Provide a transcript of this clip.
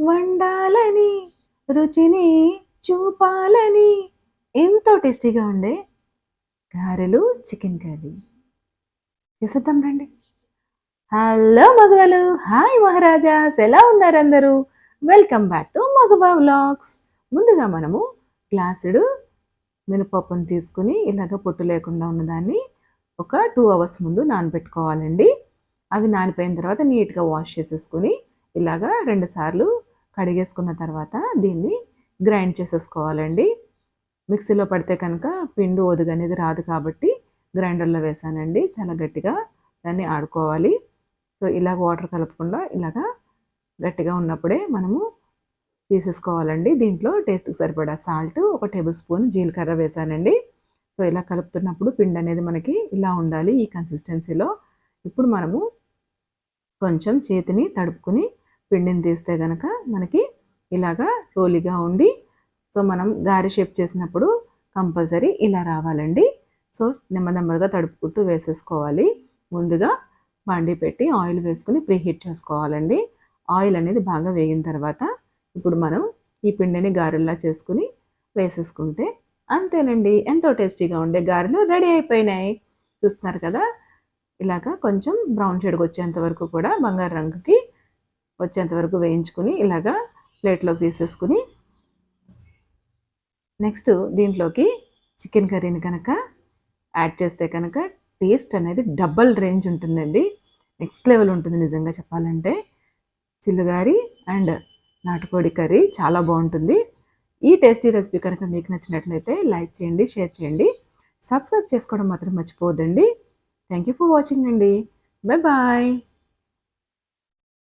వండాలని రుచిని చూపాలని. ఎంతో టేస్టీగా ఉండే గారెలు చికెన్ కర్రీ. చేసేద్దాం రండి. హలో మగవలు హాయ్ మహారాజాస్ ఎలా ఉన్నారు అందరూ? వెల్కమ్ బ్యాక్ టు మగవా వ్లాగ్స్. ముందుగా మనము గ్లాసుడు మినపప్పును తీసుకుని ఇలాగ పొట్టు లేకుండా ఉన్నదాన్ని ఒక టూ అవర్స్ ముందు నానబెట్టుకోవాలండి. అవి నానిపోయిన తర్వాత నీట్గా వాష్ చేసేసుకుని ఇలాగా రెండుసార్లు కడిగేసుకున్న తర్వాత దీన్ని గ్రైండ్ చేసేసుకోవాలండి. మిక్సీలో పడితే కనుక పిండి ఒదుగు అనేది రాదు కాబట్టి గ్రైండర్లో వేసానండి. చాలా గట్టిగా దాన్ని ఆడుకోవాలి. సో ఇలాగ వాటర్ కలపకుండా ఇలాగా గట్టిగా ఉన్నప్పుడే మనము తీసేసుకోవాలండి. దీంట్లో టేస్ట్కి సరిపడా సాల్ట్ ఒక టేబుల్ స్పూన్ జీలకర్ర వేసానండి. సో ఇలా కలుపుతున్నప్పుడు పిండి అనేది మనకి ఇలా ఉండాలి ఈ కన్సిస్టెన్సీలో. ఇప్పుడు మనము కొంచెం చేతిని తడుపుకుని పిండిని తీస్తే కనుక మనకి ఇలాగా రోలిగా ఉండి సో మనం గారి షేప్ చేసినప్పుడు కంపల్సరీ ఇలా రావాలండి. సో నెమ్మదిగా తడుపుకుంటూ వేసేసుకోవాలి. ముందుగా బండి పెట్టి ఆయిల్ వేసుకుని ప్రీహీట్ చేసుకోవాలండి. ఆయిల్ అనేది బాగా వేగిన తర్వాత ఇప్పుడు మనం ఈ పిండిని గారెల్లా చేసుకుని వేసేసుకుంటే అంతేనండి. ఎంతో టేస్టీగా ఉండే గారెలు రెడీ అయిపోయినాయి. చూస్తున్నారు కదా? ఇలాగా కొంచెం బ్రౌన్ షేడ్కి వచ్చేంత వరకు కూడా బంగారు రంగుకి వచ్చేంత వరకు వేయించుకుని ఇలాగా ప్లేట్లోకి తీసేసుకుని నెక్స్ట్ దీంట్లోకి చికెన్ కర్రీని కనుక యాడ్ చేస్తే కనుక టేస్ట్ అనేది డబల్ రేంజ్ ఉంటుందండి. నెక్స్ట్ లెవెల్ ఉంటుంది నిజంగా చెప్పాలంటే. చిల్లుగారి అండ్ నాటుకోడి కర్రీ చాలా బాగుంటుంది. ఈ టేస్టీ రెసిపీ కనుక మీకు నచ్చినట్లయితే లైక్ చేయండి షేర్ చేయండి. సబ్స్క్రైబ్ చేసుకోవడం మాత్రం మర్చిపోవద్దండి. థ్యాంక్ యూ ఫర్ వాచింగ్ అండి. Bye bye.